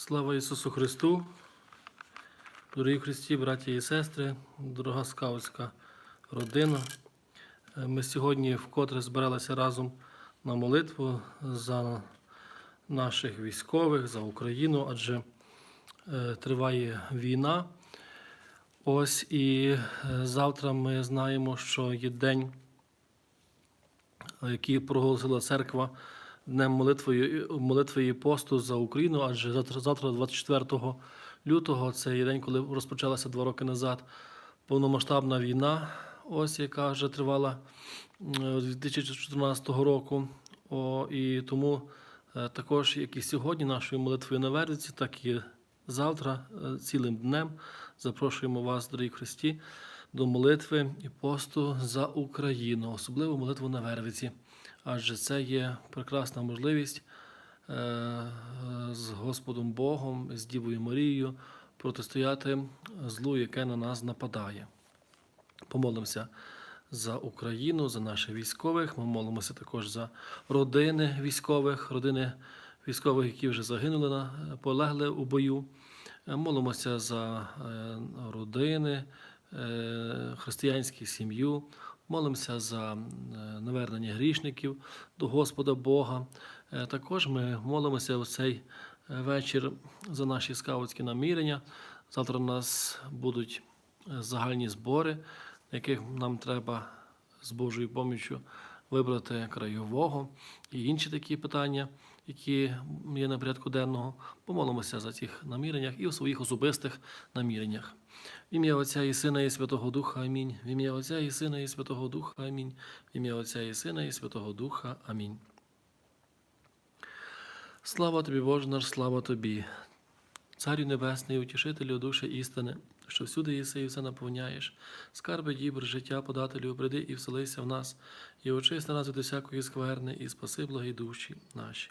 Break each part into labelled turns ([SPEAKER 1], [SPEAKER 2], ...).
[SPEAKER 1] Слава Ісусу Христу! Дорогі Христі, браті і сестри, дорога скаутська родина. Е, Ми сьогодні вкотре збиралися разом на молитву за наших військових, за Україну, адже е, триває війна. Ось і е, завтра ми знаємо, що є день, який проголосила церква днем молитви, молитви і посту за Україну, адже завтра, завтра, 24 лютого, це є день, коли розпочалася два роки назад повномасштабна війна, ось яка вже тривала з 2014 року. О, і тому е, також, як і сьогодні, нашою молитвою на Вервиці, так і завтра, е, цілим днем, запрошуємо вас, дорогі Христі, до молитви і посту за Україну, особливо молитву на Вервиці адже це є прекрасна можливість е, з Господом Богом, з Дівою Марією протистояти злу, яке на нас нападає. Помолимося за Україну, за наших військових. Ми молимося також за родини військових, родини військових, які вже загинули, на- полегли у бою. Е, Молимося за е, родини, е, християнську сім'ю. Молимося за е, навернення грішників до Господа Бога. Е, Також ми молимося в цей е, вечір за наші скаутські намірення. Завтра у нас будуть загальні збори, на яких нам треба з Божою поміччю вибрати краєвого і інші такі питання, які є на порядку денного. Помолимося за цих наміреннях і у своїх особистих наміреннях. В ім'я Отця і Сина і Святого Духа. Амінь. В ім'я Отця і Сина і Святого Духа. Амінь. В ім'я Отця і Сина і Святого Духа. Амінь. Слава тобі, Боже наш, слава тобі. Царю Небесний, утішителю душі істини, що всюди єси і все наповняєш, скарби дібр, життя подателю, приди і вселися в нас, і очисти нас від усякої скверни, і спаси благі душі наші.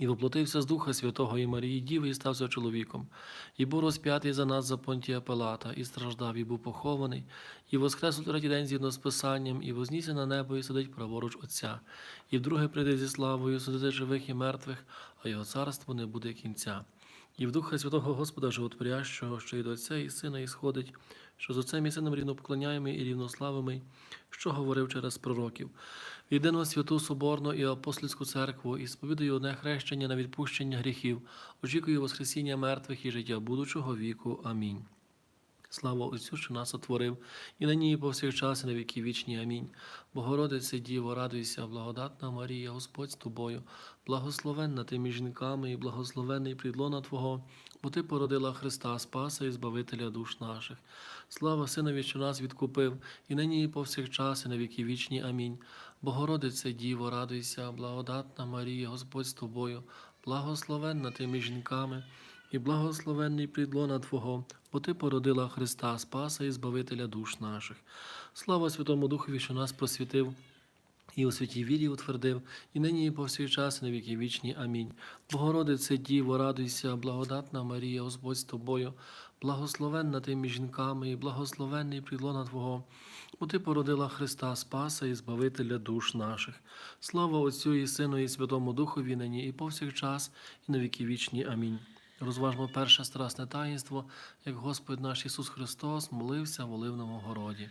[SPEAKER 1] І воплотився з Духа Святого і Марії Діви, і стався чоловіком, і був розп'ятий за нас за понтія Пилата, і страждав, і був похований, і воскрес у третій день згідно з Писанням, і вознісся на небо, і сидить праворуч Отця, і вдруге прийде зі славою судити живих і мертвих, а його царство не буде кінця. І в Духа Святого Господа Животворящого, що і до Отця і Сина, і сходить, що з Отцем і Сином рівно поклоняємий і рівнославимий, що говорив через пророків. Єдину святу Соборну і апостольську церкву і сповідую одне хрещення на відпущення гріхів, очікую Воскресіння мертвих і життя будучого віку. Амінь. Слава Отцю, що нас отворив, і нині, і повсякчас, і на віки вічні. Амінь. Богородице Діво, радуйся, благодатна Марія, Господь з тобою, благословенна ти між жінками, і благословенний плідлона Твого, бо Ти породила Христа, Спаса і Збавителя душ наших. Слава Синові, що нас відкупив, і нині, і повсякчас, і на віки вічні. Амінь. Богородице Діво, радуйся, благодатна Марія, Господь з тобою, благословенна ти між жінками, і благословенний плідлона Твого, бо Ти породила Христа, Спаса і Збавителя душ наших. Слава Святому Духові, що нас просвітив. І у святій вірі утвердив, і нині, і повсякчас, і на віки вічні. Амінь. Богородице Діво, радуйся, благодатна Марія, Господь з тобою, благословенна ти між жінками, і благословенний прілона Твого, бо Ти породила Христа, Спаса і Збавителя душ наших. Слава Отцю і Сину, і Святому Духові нині, і повсякчас, і на віки вічні. Амінь. Розважмо перше страсне таїнство, як Господь наш Ісус Христос молився в Оливному городі.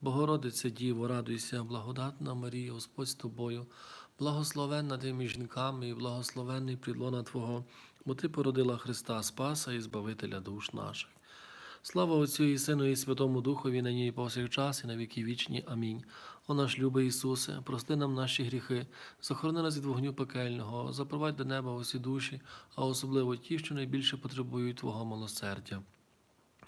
[SPEAKER 1] Богородице Діво, радуйся, благодатна Марія, Господь з тобою, благословенна ти між жінками і благословенний плідлона Твого, бо Ти породила Христа Спаса і Збавителя душ наших. Слава Отцю і Сину, і Святому Духові, нині і повсякчас, і на віки вічні. Амінь. О наш любий Ісусе, прости нам наші гріхи, захорони нас від вогню пекельного, запровадь до неба усі душі, а особливо ті, що найбільше потребують Твого милосердя.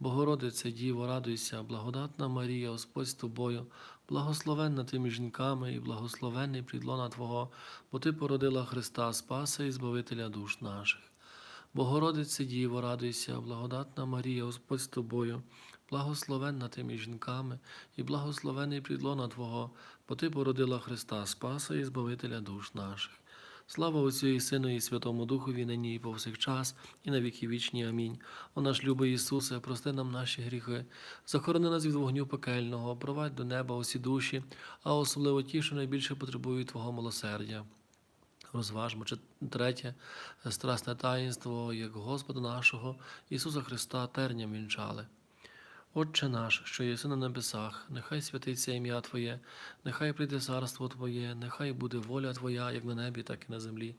[SPEAKER 1] Богородице Діво, радуйся, благодатна Марія, Господь з тобою, благословенна ти між жінками і благословенний плідлона Твого, бо Ти породила Христа Спаса і Збавителя душ наших. Богородице Діво, радуйся, благодатна Марія, Господь з тобою, благословенна ти між жінками і благословений плідлона Твого, бо Ти породила Христа Спаса і Збавителя душ наших. Слава Отцю і Сину, і Святому Духові, нині і повсякчас, і на віки вічні. Амінь. О наш любий Ісусе, прости нам наші гріхи, захорони нас від вогню пекельного, провадь до неба усі душі, а особливо ті, що найбільше потребують Твого милосердя. Розважмо третє страсне таїнство, як Господа нашого Ісуса Христа терням вінчали. Отче наш, що єси на небесах, нехай святиться ім'я Твоє, нехай прийде царство Твоє, нехай буде воля Твоя, як на небі, так і на землі.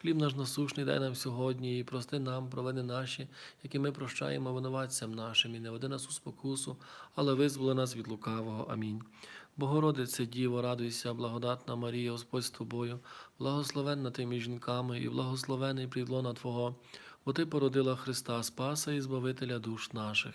[SPEAKER 1] Хліб наш насушний дай нам сьогодні, і прости нам провини наші, які ми прощаємо винуватцям нашим, і не веди нас у спокусу, але визволи нас від лукавого. Амінь. Богородице Діво, радуйся, благодатна Марія, Господь з тобою, благословенна ти між жінками, і благословений плідлона Твого, бо Ти породила Христа Спаса і Збавителя душ наших.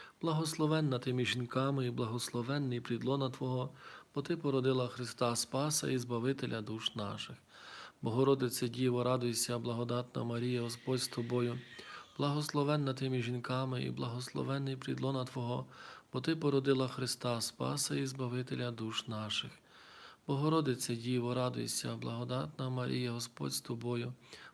[SPEAKER 1] благословенна ти між жінками, і благословенний плідлона Твого, бо Ти породила Христа Спаса і Збавителя душ наших. Богородице Діво, радуйся, благодатна Марія, Господь з тобою, благословенна ти між жінками, і благословенний плідлона Твого, бо Ти породила Христа Спаса і Збавителя душ наших. Богородице Діво, радуйся, благодатна Марія, Господь з тобою,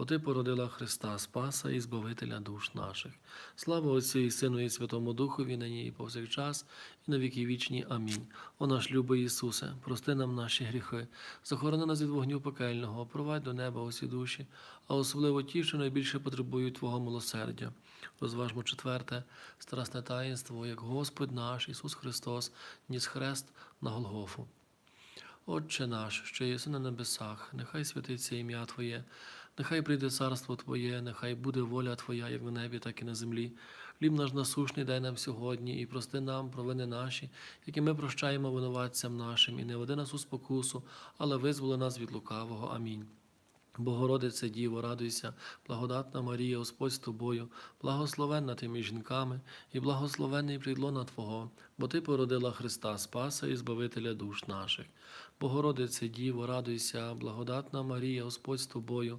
[SPEAKER 1] бо Ти породила Христа Спаса і Збавителя душ наших. Слава Отцю і Сину, і Святому Духові, нині і повсякчас, і на віки вічні. Амінь. О наш любий Ісусе, прости нам наші гріхи, захорони нас від вогню пекельного, провадь до неба усі душі, а особливо ті, що найбільше потребують Твого милосердя. Розважмо четверте, страсне таїнство, як Господь наш Ісус Христос, ніс хрест на Голгофу. Отче наш, що єси на небесах, нехай святиться ім'я Твоє, нехай прийде царство Твоє, нехай буде воля Твоя, як на небі, так і на землі. Хліб наш насушний дай нам сьогодні, і прости нам провини наші, які ми прощаємо винуватцям нашим, і не веди нас у спокусу, але визволи нас від лукавого. Амінь. Богородице Діво, радуйся, благодатна Марія, Господь з тобою, благословенна ти між жінками, і благословенний плідлона Твого, бо Ти породила Христа Спаса і Збавителя душ наших. Богородице Діво, радуйся, благодатна Марія, Господь з тобою,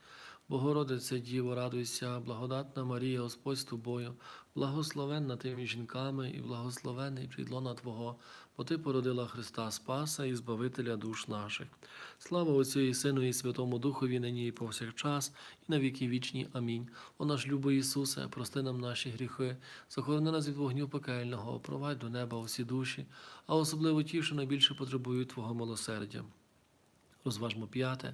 [SPEAKER 1] Богородице Діво, радуйся, благодатна Марія, Господь з тобою, благословенна ти між жінками, і благословенний плідлона Твого, бо Ти породила Христа Спаса і Збавителя душ наших. Слава Отцю і Сину, і Святому Духові, нині і повсякчас, і на віки вічні. Амінь. О наш любий Ісусе, прости нам наші гріхи, захорони нас від вогню пекельного, провадь до неба усі душі, а особливо ті, що найбільше потребують Твого милосердя. Розважмо п'яте.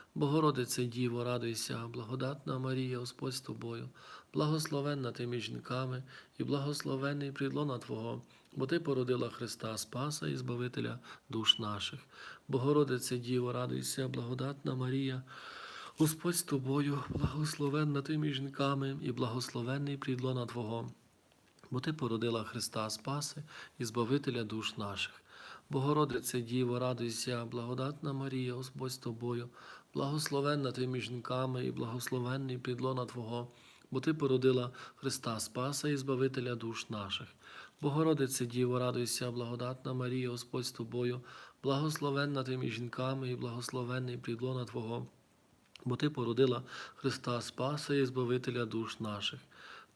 [SPEAKER 1] Богородице Діво, радуйся, благодатна Марія, Господь з тобою, благословенна ти між жінками, і благословенний придлона Твого, бо Ти породила Христа Спаса і Збавителя душ наших. Богородице Діво, радуйся, благодатна Марія, Господь з тобою, благословенна ти між жінками, і благословенний придлона Твого, бо Ти породила Христа Спаси і Збавителя душ наших. Богородице Діво, радуйся, благодатна Марія, Господь з тобою, благословенна ти жінками і благословенний підлона Твого, бо Ти породила Христа Спаса і Збавителя душ наших. Богородице Діво, радуйся, благодатна Марія, Господь з тобою, благословенна ти жінками і благословенний підлона Твого, бо Ти породила Христа Спаса і Збавителя душ наших.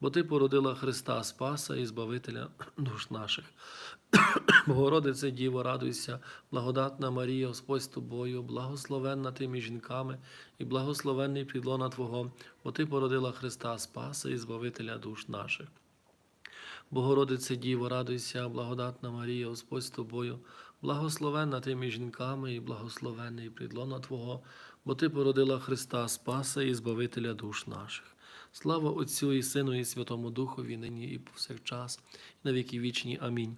[SPEAKER 1] бо Ти породила Христа Спаса і Збавителя душ наших. Богородице Діво, радуйся, благодатна Марія, Господь з тобою, благословенна ти між жінками і благословенний підлона Твого, бо Ти породила Христа Спаса і Збавителя душ наших. Богородице Діво, радуйся, благодатна Марія, Господь з тобою, благословенна ти між жінками і благословенний підлона Твого, бо Ти породила Христа Спаса і Збавителя душ наших. Слава Отцю і Сину, і Святому Духові, нині і повсякчас, і на віки вічні. Амінь.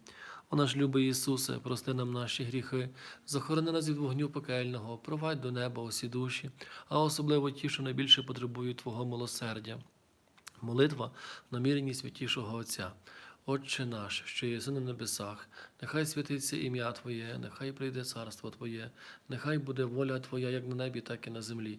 [SPEAKER 1] О наш любий Ісусе, прости нам наші гріхи, захорони нас від вогню пекельного, провадь до неба усі душі, а особливо ті, що найбільше потребують Твого милосердя. Молитва намірені святішого Отця. Отче наш, що єси на небесах, нехай святиться ім'я Твоє, нехай прийде царство Твоє, нехай буде воля Твоя, як на небі, так і на землі.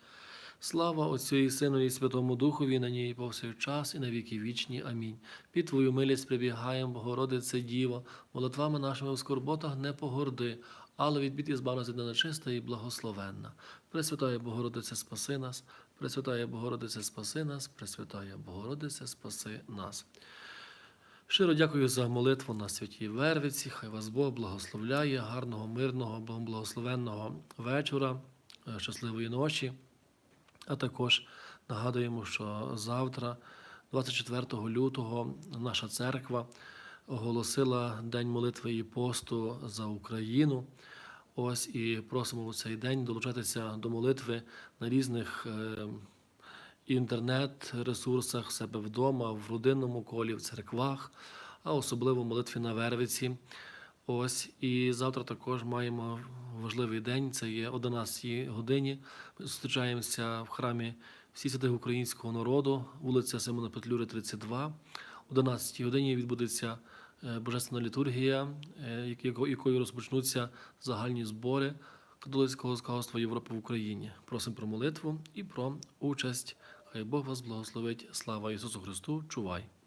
[SPEAKER 1] Слава Отцю і Сину, і Святому Духові, на ній повсякчас, і на віки вічні. Амінь. Під Твою милість прибігаємо, Богородице Діво, молитвами нашими в скорботах не погорди, але від бід і збав нас нечиста і благословенна. Пресвятая Богородице, спаси нас, Пресвятая Богородице, спаси нас, Пресвятая Богородице, спаси нас. Щиро дякую за молитву на святій Вервиці. Хай вас Бог благословляє, гарного, мирного, благословенного вечора, е, щасливої ночі. А також нагадуємо, що завтра, 24 лютого, наша церква оголосила День молитви і посту за Україну. Ось і просимо в цей день долучатися до молитви на різних е, інтернет-ресурсах, себе вдома, в родинному колі, в церквах, а особливо молитві на Вервиці. Ось і завтра також маємо важливий день. Це є 11 годині. Ми зустрічаємося в храмі всі святих українського народу, вулиця Симона Петлюри, 32. О 11 годині відбудеться е, божественна літургія, е, якою розпочнуться загальні збори католицького скауства Європи в Україні. Просимо про молитву і про участь. Хай Бог вас благословить. Слава Ісусу Христу! Чувай!